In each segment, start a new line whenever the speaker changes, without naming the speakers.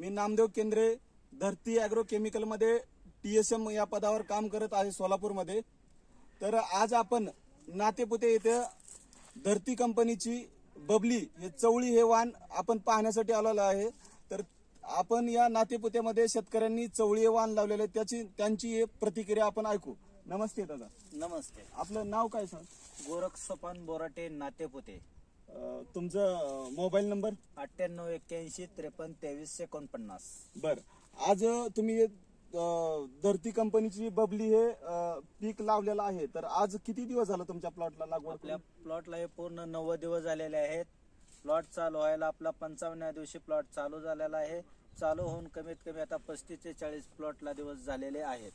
मी Namdev Kendre Dharti agro केमिकलमध्ये T S M या पदावर काम करत आहे सोलापूरमध्ये. तर आज आपण नातेपुते येथे धरती कंपनीची बबली हे चवळी हे वाण आपण पाहण्यासाठी आलेलो आहे. तर आपण या नातेपुत्यामध्ये शेतकऱ्यांनी चवळी हे वाण लावलेले. त्याची त्यांची एक प्रतिक्रिया आपण ऐकू. नमस्ते दादा.
नमस्ते.
आपलं नाव काय सांग
गोरख सोपान बोराटे नातेपुते.
अं, तुमचं मोबाईल नंबर?
अठ्ठ्याण्णव एक्क्याऐंशी त्रेपन्न तेवीस एकोणपन्नास.
बर. आज अ, तुम्ही हे, अ, धरती कंपनीची बबली हे अ, पीक लावलेलं आहे. तर आज किती दिवस झालं तुमच्या प्लॉटला लागवड
आपल्या
करून?
प्लॉटला हे पूर्ण नव्वद दिवस झालेले आहेत. प्लॉट चालू व्हायला आपला पंचावन्न दिवशी प्लॉट चालू झालेला आहे. चालू होऊन कमीत कमी आता पस्तीस ते चाळीस प्लॉटला दिवस झालेले आहेत.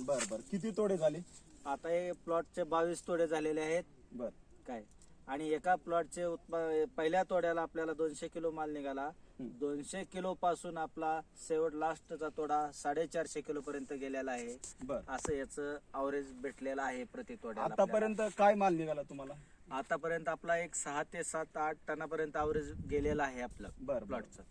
बर बर. किती तोडे झाले?
आता हे प्लॉटचे बावीस तोडे झालेले आहेत.
बर.
काय? आणि एका प्लॉटचे उत्पा पहिल्या तोड्याला आपल्याला दोनशे किलो माल निघाला. दोनशे किलो पासून आपला शेवट लास्टचा तोडा साडेचारशे किलो पर्यंत गेलेला आहे.
बर.
असं याचं अवरेज भेटलेलं आहे प्रति आपल्याला.
आतापर्यंत काय माल निघाला तुम्हाला?
आतापर्यंत आपला एक सहा ते सात आठ टनापर्यंत अवरेज गेलेलं आहे आपलं. प्लॉटचं.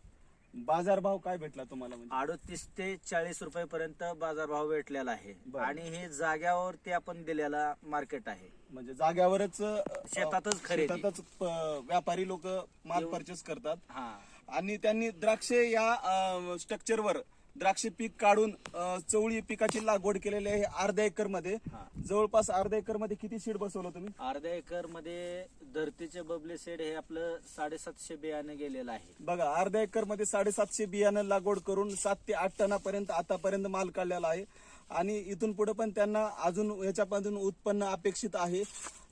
बाजारभाव काय भेटला तुम्हाला म्हणजे?
अडतीस ते चाळीस रुपये पर्यंत बाजारभाव भेटलेला आहे.
बर.
आणि हे जाग्यावरती आपण दिलेला मार्केट आहे.
म्हणजे जाग्यावरच अ,
शेतातच खरेदी.
शेतातच प- व्यापारी लोक माल परचेस करतात.
हा.
आणि त्यांनी द्राक्षे या स्ट्रक्चरवर द्राक्ष पीक काढून अ, चवळी पिकाची लागवड केलेली आहे अर्ध्या एकरमध्ये.
हा.
जवळपास अर्ध्या एकरमध्ये किती सीड बसवलं तुम्ही?
अर्ध्या एकरमध्ये धरतीचे बबले सेड हे आपलं साडेसातशे बियाणे गेलेलं आहे.
बघा अर्ध्या एकरमध्ये साडेसातशे बियाणं लागवड करून सात ते आठ टनापर्यंत आतापर्यंत माल काढलेला आहे. आणि इथून पुढे पण त्यांना अजून याच्यापासून उत्पन्न अपेक्षित आहे.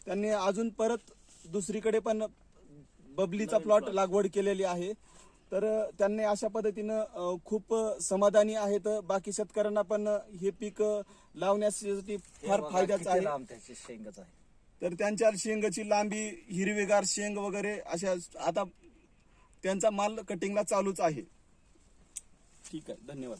त्यांनी अजून परत दुसरीकडे पण बबलीचा प्लॉट लागवड केलेली आहे. तर त्यांनी अशा पद्धतीनं खूप समाधानी आहेत. बाकी शेतकऱ्यांना पण हे पीक लावण्यासाठी फार फायद्याचं आहे.
शेंगच आहे?
तर त्यांच्या शेंगाची लांबी हिरवेगार शेंग वगैरे अशा आता त्यांचा माल कटिंगला चालूच आहे. ठीक आहे. धन्यवाद.